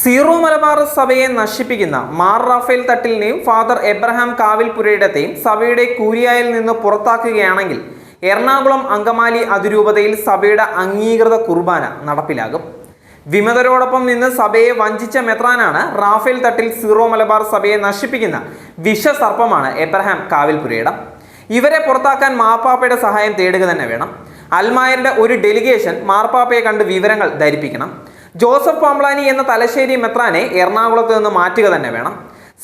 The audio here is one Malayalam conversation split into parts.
സീറോ മലബാർ സഭയെ നശിപ്പിക്കുന്ന മാർ റാഫേൽ തട്ടിലിനെയും ഫാദർ എബ്രഹാം കാവിൽപുരയുടെയും സഭയുടെ കൂരിയായിൽ നിന്ന് പുറത്താക്കുകയാണെങ്കിൽ എറണാകുളം അങ്കമാലി അതിരൂപതയിൽ സഭയുടെ അംഗീകൃത കുർബാന നടപ്പിലാകും. വിമതരോടൊപ്പം നിന്ന് സഭയെ വഞ്ചിച്ച മെത്രാനാണ് റാഫേൽ തട്ടിൽ സീറോ മലബാർ സഭയെ നശിപ്പിക്കുന്ന വിഷസർപ്പമാണ് എബ്രഹാം കാവിൽപുരയിടം ഇവരെ പുറത്താക്കാൻ മാർപ്പാപ്പയുടെ സഹായം തേടുക തന്നെ വേണം. അൽമായരുടെ ഒരു ഡെലിഗേഷൻ മാർപ്പാപ്പയെ കണ്ട് വിവരങ്ങൾ ധരിപ്പിക്കണം. ജോസഫ് പാംബ്ലാനി എന്ന തലശ്ശേരി മെത്രാനെ എറണാകുളത്ത് നിന്ന് മാറ്റുക തന്നെ വേണം.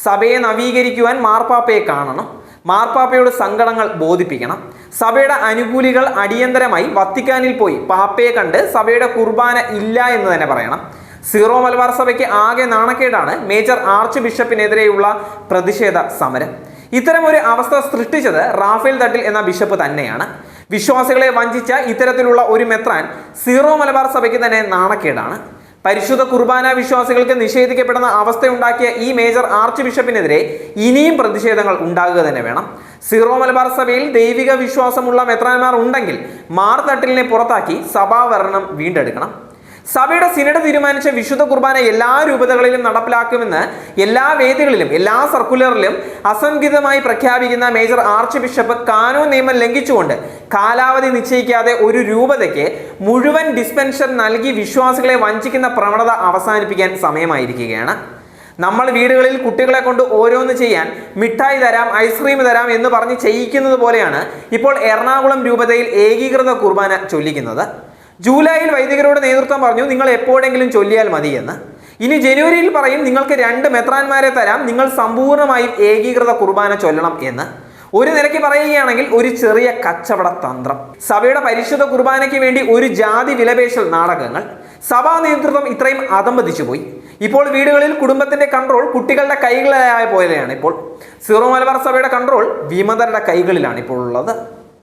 സഭയെ നവീകരിക്കുവാൻ മാർപ്പാപ്പയെ കാണണം. മാർപ്പാപ്പയുടെ സങ്കടങ്ങൾ ബോധിപ്പിക്കണം. സഭയുടെ അനുകൂലികൾ അടിയന്തരമായി വത്തിക്കാനിൽ പോയി പാപ്പയെ കണ്ട് സഭയുടെ കുർബാന ഇല്ല എന്ന് തന്നെ പറയണം. സീറോ മലബാർ സഭയ്ക്ക് ആകെ നാണക്കേടാണ് മേജർ ആർച്ച് ബിഷപ്പിനെതിരെയുള്ള പ്രതിഷേധ സമരം. ഇത്തരം ഒരു അവസ്ഥ സൃഷ്ടിച്ചത് റാഫേൽ തട്ടിൽ എന്ന ബിഷപ്പ് തന്നെയാണ്. വിശ്വാസികളെ വഞ്ചിച്ച ഇത്തരത്തിലുള്ള ഒരു മെത്രാൻ സീറോ മലബാർ സഭയ്ക്ക് തന്നെ നാണക്കേടാണ്. പരിശുദ്ധ കുർബാന വിശ്വാസികൾക്ക് നിഷേധിക്കപ്പെടുന്ന അവസ്ഥയുണ്ടാക്കിയ ഈ മേജർ ആർച്ച് ബിഷപ്പിനെതിരെ ഇനിയും പ്രതിഷേധങ്ങൾ ഉണ്ടാകുക തന്നെ വേണം. സിറോ മലബാർ സഭയിൽ ദൈവിക വിശ്വാസമുള്ള മെത്രാന്മാർ ഉണ്ടെങ്കിൽ മാർ തട്ടിലിനെ പുറത്താക്കി സഭാവരണം വീണ്ടെടുക്കണം. സഭയുടെ സിനഡ് തീരുമാനിച്ച വിശുദ്ധ കുർബാന എല്ലാ രൂപതകളിലും നടപ്പിലാക്കുമെന്ന് എല്ലാ വേദികളിലും എല്ലാ സർക്കുലറിലും അസംഖിതമായി പ്രഖ്യാപിക്കുന്ന മേജർ ആർച്ച് ബിഷപ്പ് കാനോ നിയമം ലംഘിച്ചുകൊണ്ട് കാലാവധി നിശ്ചയിക്കാതെ ഒരു രൂപതയ്ക്ക് മുഴുവൻ ഡിസ്പെൻഷൻ നൽകി വിശ്വാസികളെ വഞ്ചിക്കുന്ന പ്രവണത അവസാനിപ്പിക്കാൻ സമയമായിരിക്കുകയാണ്. നമ്മൾ വീടുകളിൽ കുട്ടികളെ കൊണ്ട് ഓരോന്ന് ചെയ്യാൻ മിഠായി തരാം ഐസ്ക്രീം തരാം എന്ന് പറഞ്ഞ് ചെയ്യിക്കുന്നത് പോലെയാണ് ഇപ്പോൾ എറണാകുളം രൂപതയിൽ ഏകീകൃത കുർബാന ചൊല്ലിക്കുന്നത്. ജൂലൈയിൽ വൈദികരോട് നേതൃത്വം പറഞ്ഞു നിങ്ങൾ എപ്പോഴെങ്കിലും ചൊല്ലിയാൽ മതി എന്ന് ഇനി ജനുവരിയിൽ പറയും നിങ്ങൾക്ക് രണ്ട് മെത്രാന്മാരെ തരാം നിങ്ങൾ സമ്പൂർണമായും ഏകീകൃത കുർബാന ചൊല്ലണം എന്ന്. ഒരു നിലയ്ക്ക് പറയുകയാണെങ്കിൽ ഒരു ചെറിയ കച്ചവട തന്ത്രം. സഭയുടെ പരിശുദ്ധ കുർബാനയ്ക്ക് വേണ്ടി ഒരു ജാതി വിലപേശൽ നാടകങ്ങൾ. സഭാ നേതൃത്വം ഇത്രയും അതമ്പതിച്ചു പോയി. ഇപ്പോൾ വീടുകളിൽ കുടുംബത്തിന്റെ കൺട്രോൾ കുട്ടികളുടെ കൈകളിലായ പോലെയാണ് ഇപ്പോൾ. സീറോ മലബാർ സഭയുടെ കൺട്രോൾ വിമതരുടെ കൈകളിലാണ് ഇപ്പോൾ ഉള്ളത്.